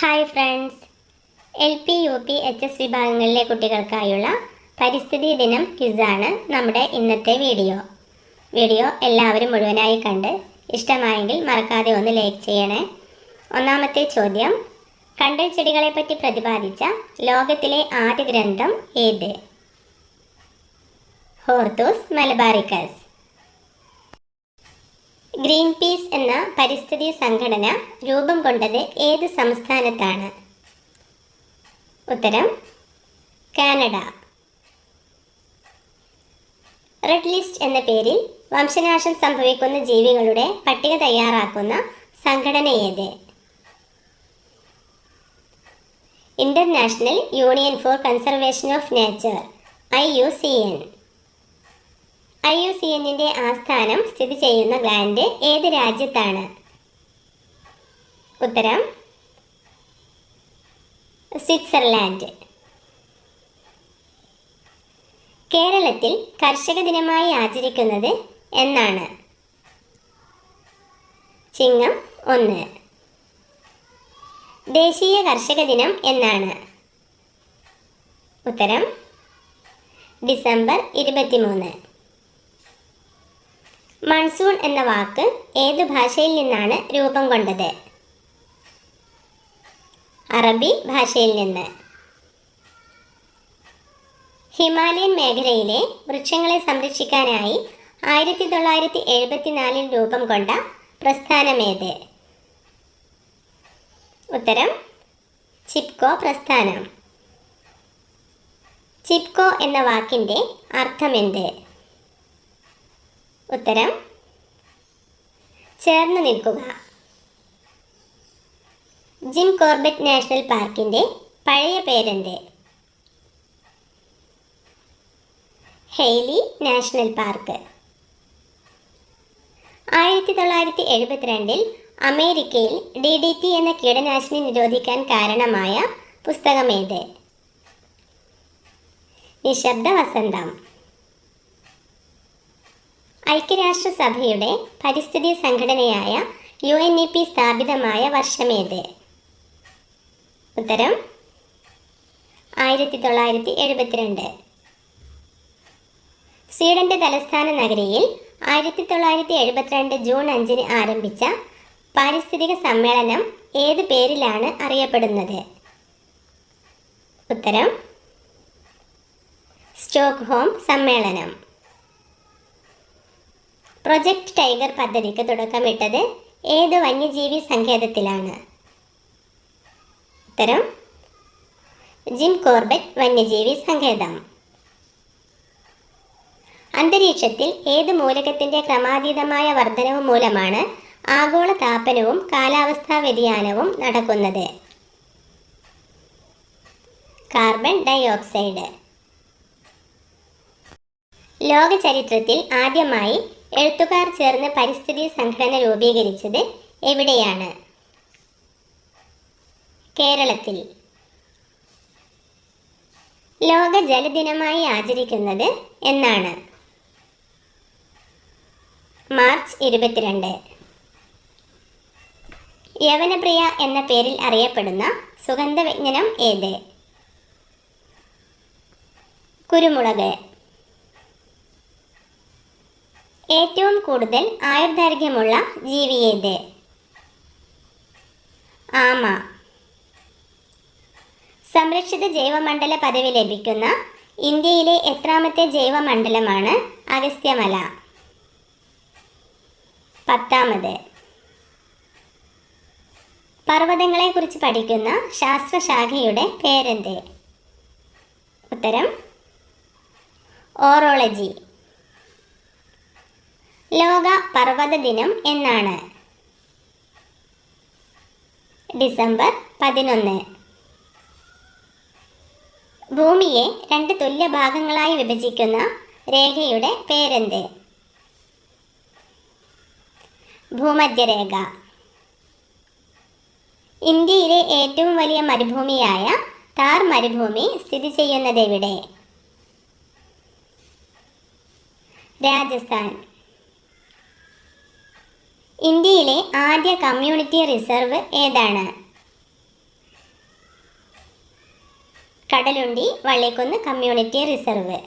Hi friends. L P U P H S വിഭാഗങ്ങളിലെ കുട്ടികൾക്കായുള്ള പരിസ്ഥിതി ദിനം ക്വിസാണ് നമ്മുടെ ഇന്നത്തെ വീഡിയോ. വീഡിയോ എല്ലാവരും മുഴുവനായി കണ്ട് ഇഷ്ടമായെങ്കിൽ മറക്കാതെ ഒന്ന് ലൈക്ക് ചെയ്യണേ. ഒന്നാമത്തെ ചോദ്യം. കണ്ടൽ ചെടികളെപ്പറ്റി പ്രതിപാദിച്ച ലോകത്തിലെ ആദ്യ ഗ്രന്ഥം ഏത്? ഹോർത്തൂസ് മലബാറിക്കസ് ഗ്രീൻ പീസ് എന്ന പരിസ്ഥിതി സംഘടന രൂപം കൊണ്ടത് ഏത് സംസ്ഥാനത്താണ്? ഉത്തരം കാനഡ. റെഡ് ലിസ്റ്റ് എന്ന പേരിൽ വംശനാശം സംഭവിക്കുന്ന ജീവികളുടെ പട്ടിക തയ്യാറാക്കുന്ന സംഘടന ഏത്? International union for conservation of nature I U C N. I U C എന്നിന്റെ ആസ്ഥാനം സ്ഥിതി ചെയ്യുന്ന ഗ്ലാൻഡ് ഏത് രാജ്യത്താണ്? ഉത്തരം സ്വിറ്റ്സർലാൻഡ്. കേരളത്തിൽ കർഷക ദിനമായി ആചരിക്കുന്നത് എന്നാണ്. ചിങ്ങം ഒന്ന്. ദേശീയ കർഷക ദിനം എന്നാണ്. ഉത്തരം ഡിസംബർ ഇരുപത്തിമൂന്ന്. മൺസൂൺ എന്ന വാക്ക് ഏത് ഭാഷയിൽ നിന്നാണ് രൂപം കൊണ്ടത്? അറബി ഭാഷയിൽ നിന്ന്. ഹിമാലയൻ മേഖലയിലെ വൃക്ഷങ്ങളെ സംരക്ഷിക്കാനായി ആയിരത്തി തൊള്ളായിരത്തി എഴുപത്തിനാലിൽ രൂപം കൊണ്ട പ്രസ്ഥാനമേത്? ഉത്തരം ചിപ്കോ പ്രസ്ഥാനം. ചിപ്കോ എന്ന വാക്കിന്റെ അർത്ഥമെന്ത്? ഉത്തരം ചേർന്ന് നിൽക്കുക. ജിം കോർബറ്റ് നാഷണൽ പാർക്കിന്റെ പഴയ പേരെന്ത്? Hailey national park. ആയിരത്തി തൊള്ളായിരത്തി എഴുപത്തിരണ്ടിൽ അമേരിക്കയിൽ ഡി ഡി ടി എന്ന കീടനാശിനി നിരോധിക്കാൻ കാരണമായ പുസ്തകമേത്? നിശബ്ദ വസന്തം. ഐക്യരാഷ്ട്രസഭയുടെ പരിസ്ഥിതി സംഘടനയായ യു എൻ ഇ പി സ്ഥാപിതമായ വർഷമേത് ഉത്തരം ആയിരത്തി തൊള്ളായിരത്തി എഴുപത്തിരണ്ട് സ്വീഡന്റെ തലസ്ഥാന നഗരിയിൽ ആയിരത്തി തൊള്ളായിരത്തി എഴുപത്തിരണ്ട് ജൂൺ അഞ്ചിന് ആരംഭിച്ച പാരിസ്ഥിതിക സമ്മേളനം ഏത് പേരിലാണ് അറിയപ്പെടുന്നത്? ഉത്തരം സ്റ്റോക്ക്ഹോം സമ്മേളനം. പ്രൊജക്ട് ടൈഗർ പദ്ധതിക്ക് തുടക്കമിട്ടത് ഏത് വന്യജീവി സങ്കേതത്തിലാണ്? ഉത്തരം ജിം കോർബറ്റ് വന്യജീവി സങ്കേതം. അന്തരീക്ഷത്തിൽ ഏത് മൂലകത്തിന്റെ ക്രമാതീതമായ വർധനവ് മൂലമാണ് ആഗോള താപനവും കാലാവസ്ഥാ വ്യതിയാനവും നടക്കുന്നത്? കാർബൺ ഡൈ ഓക്സൈഡ് ലോക ചരിത്രത്തിൽ ആദ്യമായി എഴുത്തുകാർ ചേർന്ന് പരിസ്ഥിതി സംഘടന രൂപീകരിച്ചത് എവിടെയാണ്? കേരളത്തിൽ. ലോക ജലദിനമായി ആചരിക്കുന്നത് എന്നാണ്. മാർച്ച് ഇരുപത്തിരണ്ട്. യവനപ്രിയ എന്ന പേരിൽ അറിയപ്പെടുന്ന സുഗന്ധവ്യഞ്ജനം ഏത്? കുരുമുളക്. ഏറ്റവും കൂടുതൽ ആയുർദൈർഘ്യമുള്ള ജീവി ഏത് ആമ. സംരക്ഷിത ജൈവമണ്ഡല പദവി ലഭിക്കുന്ന ഇന്ത്യയിലെ എത്രാമത്തെ ജൈവമണ്ഡലമാണ് അഗസ്ത്യമല? പത്താമത്. പർവതങ്ങളെക്കുറിച്ച് പഠിക്കുന്ന ശാസ്ത്രശാഖയുടെ പേരെന്ത്? ഉത്തരം ഓറോളജി. ലോക പർവത ദിനം എന്നാണ്. ഡിസംബർ പതിനൊന്ന്. ഭൂമിയെ രണ്ട് തുല്യ ഭാഗങ്ങളായി വിഭജിക്കുന്ന രേഖയുടെ പേരെന്ത്? ഭൂമധ്യരേഖ. ഇന്ത്യയിലെ ഏറ്റവും വലിയ മരുഭൂമിയായ താർ മരുഭൂമി സ്ഥിതി ചെയ്യുന്നത് എവിടെ രാജസ്ഥാൻ. ഇന്ത്യയിലെ ആദ്യ കമ്മ്യൂണിറ്റി റിസർവ് ഏതാണ്? Kadalundi Vallikkunnu community reserve.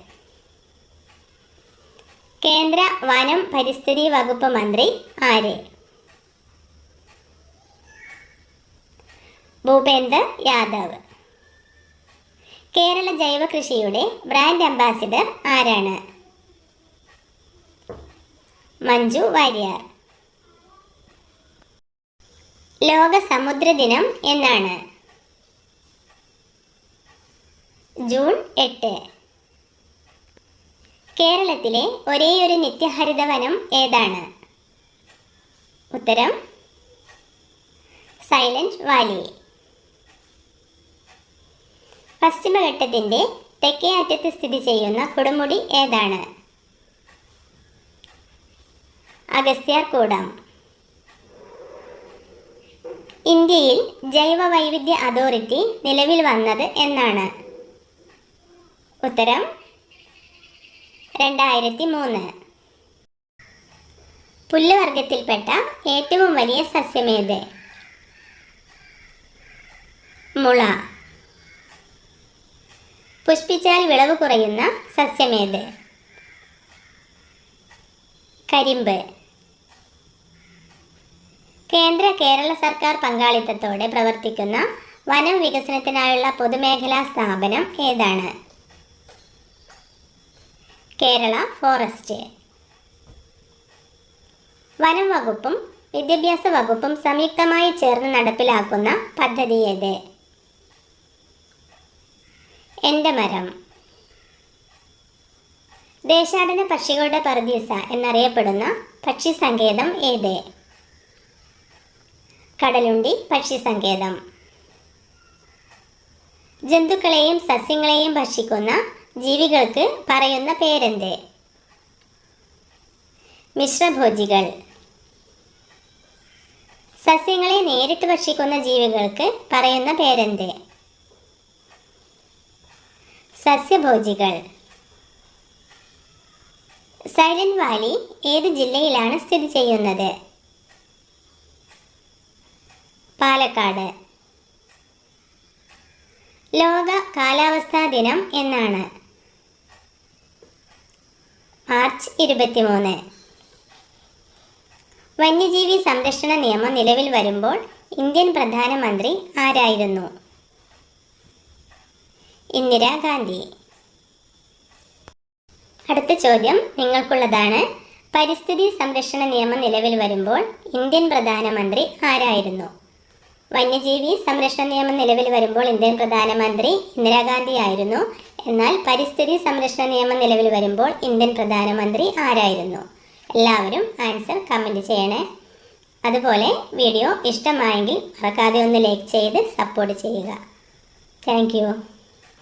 കേന്ദ്ര വനം പരിസ്ഥിതി വകുപ്പ് മന്ത്രി ആര്? ഭൂപേന്ദർ യാദവ്. കേരള ജൈവ കൃഷിയുടെ ബ്രാൻഡ് അംബാസിഡർ ആരാണ്? മഞ്ജു വാര്യർ. ലോക സമുദ്ര ദിനം എന്നാണ്. ജൂൺ എട്ട്. കേരളത്തിലെ ഒരേയൊരു നിത്യഹരിത വനം ഏതാണ്? ഉത്തരം സൈലന്റ് വാലി. പശ്ചിമഘട്ടത്തിന്റെ തെക്കേ അറ്റത്ത് സ്ഥിതി ചെയ്യുന്ന കൊടുമുടി ഏതാണ്? അഗസ്ത്യാർകൂടം. ഇന്ത്യയിൽ ജൈവ വൈവിധ്യ അതോറിറ്റി നിലവിൽ വന്നത് എന്നാണ്. ഉത്തരം രണ്ടായിരത്തി മൂന്ന് പുല്ലുവർഗത്തിൽപ്പെട്ട ഏറ്റവും വലിയ സസ്യമേത്? മുള. പുഷ്പിച്ചാൽ വിളവ് കുറയുന്ന സസ്യമേത്? കരിമ്പ്. കേന്ദ്ര കേരള സർക്കാർ പങ്കാളിത്തത്തോടെ പ്രവർത്തിക്കുന്ന വനം വികസനത്തിനായുള്ള പൊതുമേഖലാ സ്ഥാപനം ഏതാണ്? കേരള ഫോറസ്റ്റ്. വനം വകുപ്പും വിദ്യാഭ്യാസ വകുപ്പും സംയുക്തമായി ചേർന്ന് നടപ്പിലാക്കുന്ന പദ്ധതി ഏത്? എന്റെ മരം. ദേശാടന പക്ഷികളുടെ പർദീസ എന്നറിയപ്പെടുന്ന പക്ഷി സങ്കേതം ഏത്? കടലുണ്ടി പക്ഷി സങ്കേതം. ജന്തുക്കളെയും സസ്യങ്ങളെയും ഭക്ഷിക്കുന്ന ജീവികൾക്ക് പറയുന്ന പേരെന്ത്? മിശ്രഭോജികൾ. സസ്യങ്ങളെ നേരിട്ട് ഭക്ഷിക്കുന്ന ജീവികൾക്ക് പറയുന്ന പേരെന്ത്? സസ്യഭോജികൾ. സൈലന്റ് വാലി ഏത് ജില്ലയിലാണ് സ്ഥിതി ചെയ്യുന്നത്? പാലക്കാട്. ലോക കാലാവസ്ഥാ ദിനം എന്നാണ്. മാർച്ച് ഇരുപത്തിമൂന്ന്. വന്യജീവി സംരക്ഷണ നിയമം നിലവിൽ വരുമ്പോൾ ഇന്ത്യൻ പ്രധാനമന്ത്രി ആരായിരുന്നു? ഇന്ദിരാഗാന്ധി അടുത്ത ചോദ്യം നിങ്ങൾക്കുള്ളതാണ്. പരിസ്ഥിതി സംരക്ഷണ നിയമം നിലവിൽ വരുമ്പോൾ ഇന്ത്യൻ പ്രധാനമന്ത്രി ആരായിരുന്നു? വന്യജീവി സംരക്ഷണ നിയമം നിലവിൽ വരുമ്പോൾ ഇന്ത്യൻ പ്രധാനമന്ത്രി ഇന്ദിരാഗാന്ധി ആയിരുന്നു. എന്നാൽ പരിസ്ഥിതി സംരക്ഷണ നിയമം നിലവിൽ വരുമ്പോൾ ഇന്ത്യൻ പ്രധാനമന്ത്രി ആരായിരുന്നു? എല്ലാവരും ആൻസർ കമന്റ് ചെയ്യണേ. അതുപോലെ വീഡിയോ ഇഷ്ടമായെങ്കിൽ മറക്കാതെ ഒന്ന് ലൈക്ക് ചെയ്ത് സപ്പോർട്ട് ചെയ്യുക. താങ്ക്